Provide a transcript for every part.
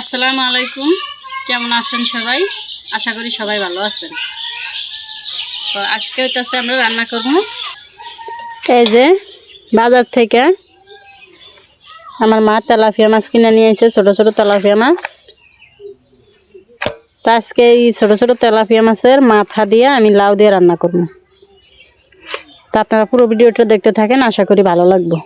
আসসালামু আলাইকুম। কেমন আছেন সবাই? আশা করি সবাই ভালো আছেন। তো আজকে হইতেছে আমরা রান্না করব। এই যে, বাজার থেকে আমার মা তেলাফিয়া মাছ কিনে নিয়ে এসে ছোটো ছোটো তেলাফিয়া মাছ। তো আজকে এই ছোটো ছোটো তেলাফিয়া মাছের মাথা দিয়ে আমি লাউ দিয়ে রান্না করব। তো আপনারা পুরো ভিডিওটা দেখতে থাকেন, আশা করি ভালো লাগবে।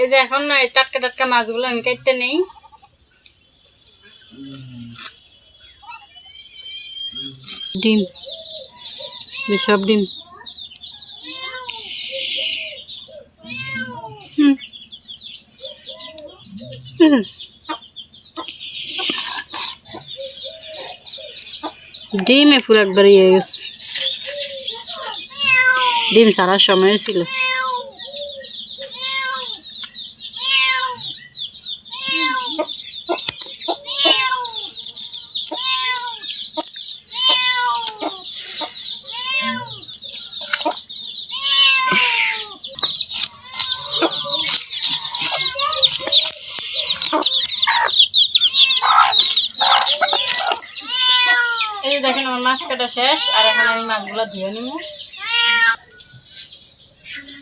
এই যে এখন না এই টাটকা টাটকা মাছগুলো আমি কাটতে নেই। ডিম সব ডিম। ডিমে পুরো একবার ইয়ে ডিম সারার সময় ছিল এই যে দেখেন আমার মাছ কাটা শেষ, আর এখন আমি মাছগুলো ধুয়ে নিব।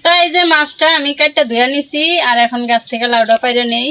তো এই যে মাছটা আমি কাটটা ধুয়ে নিছি, আর এখন গাছ থেকে লাউডা পাইরে নেই।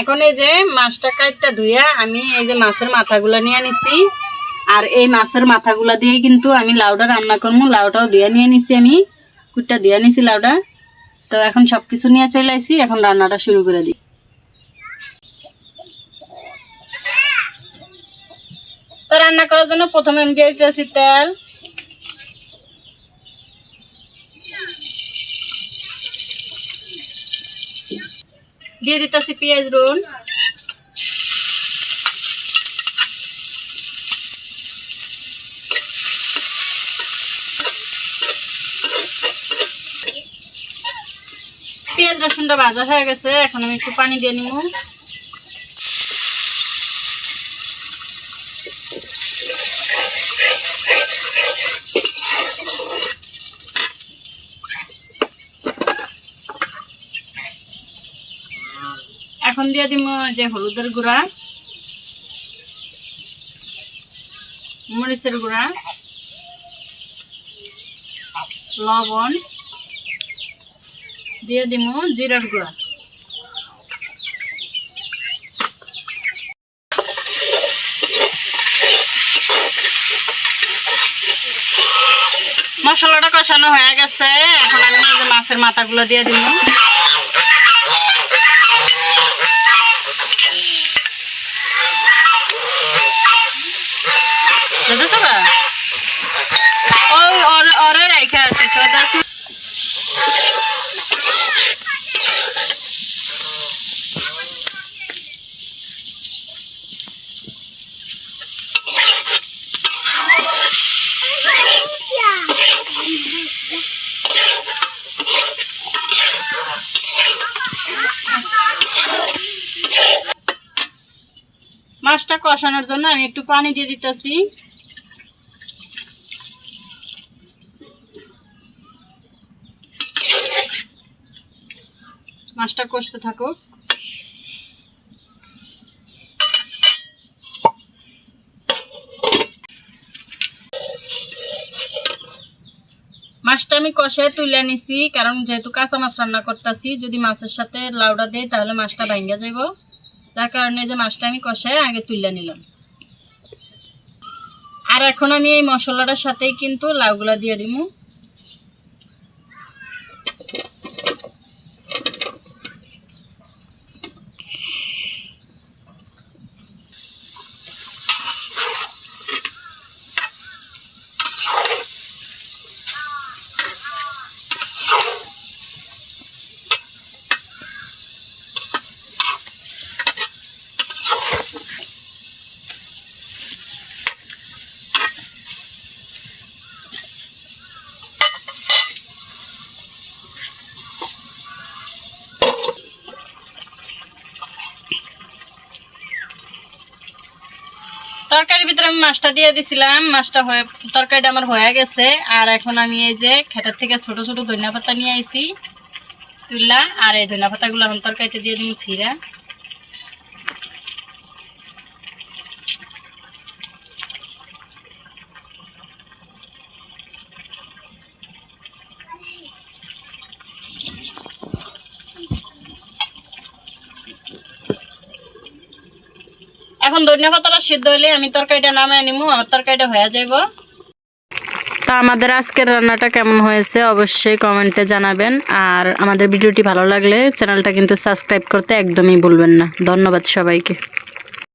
এখন এই যে মাছটা কাটটা ধুইয়া আমি এই যে মাছের মাথাগুলো নিয়ে নিছি। আর এই মাছের মাথাগুলা দিয়ে কিন্তু আমি লাউটা রান্না করব লাউটাও দিয়ে নিয়ে নিছি আমি। কুটটা দিয়ে নিছি লাউটা। তো এখন সব কিছু নিয়ে চলে আসি এখন রান্নাটা শুরু করে দিই। তো রান্না করার জন্য প্রথমে আমি দিয়ে দিতেছি তেল। দিয়ে দিতেছি পেঁয়াজ রুন পেঁয়াজ, রসুনটা ভাজা হয়ে গেছে। এখন আমি একটু পানি দিয়ে নিব। এখন দিয়ে দিব যে হলুদের গুঁড়া, মরিচের গুঁড়া, লবণ, দিয়ে দিব জিরার গুঁড়া। মশলাটা কষানো হয়ে গেছে, এখন আমি মাছের মাথাগুলো দিয়ে দিব মাছটা কষানোর জন্য আমি একটু পানি দিয়ে দিতেছি। মাছটা কষতে থাকুক। মাছটা আমি কষায় তুলে নিছি, কারণ যেহেতু কাঁচা মাছ রান্না করতেছি, যদি মাছের সাথে লাউডা দেই, তাহলে মাছটা ভাঙ্গা যাইব। যার কারণে যে মাছটা আমি কষায় আগে তুলে নিলাম। আর এখন আমি এই মশলাটার সাথেই কিন্তু লাউগুলা দিয়ে দিব আমি মাছটা দিয়ে দিছিলাম, মাছটা হয়ে, তরকারিটা আমার হয়ে গেছে। আর এখন আমি এই যে খেতার থেকে ছোট ছোট ধনিয়া পাতা নিয়ে আইছি তুললা আর এই ধনিয়া পাতাগুলো এখন তরকারিতে দিয়ে দিন ছিঁড়া। এখন ধনিয়া পাতাটা সিদ্ধ হলে আমি তরকারিটা নামায় নিমু, আমার তরকারিটা হয়ে যাইব। তা আমাদের আজকের রান্নাটা কেমন হয়েছে অবশ্যই কমেন্টে জানাবেন। আর আমাদের ভিডিওটি ভালো লাগলে চ্যানেলটা কিন্তু সাবস্ক্রাইব করতে একদমই ভুলবেন না। ধন্যবাদ সবাইকে।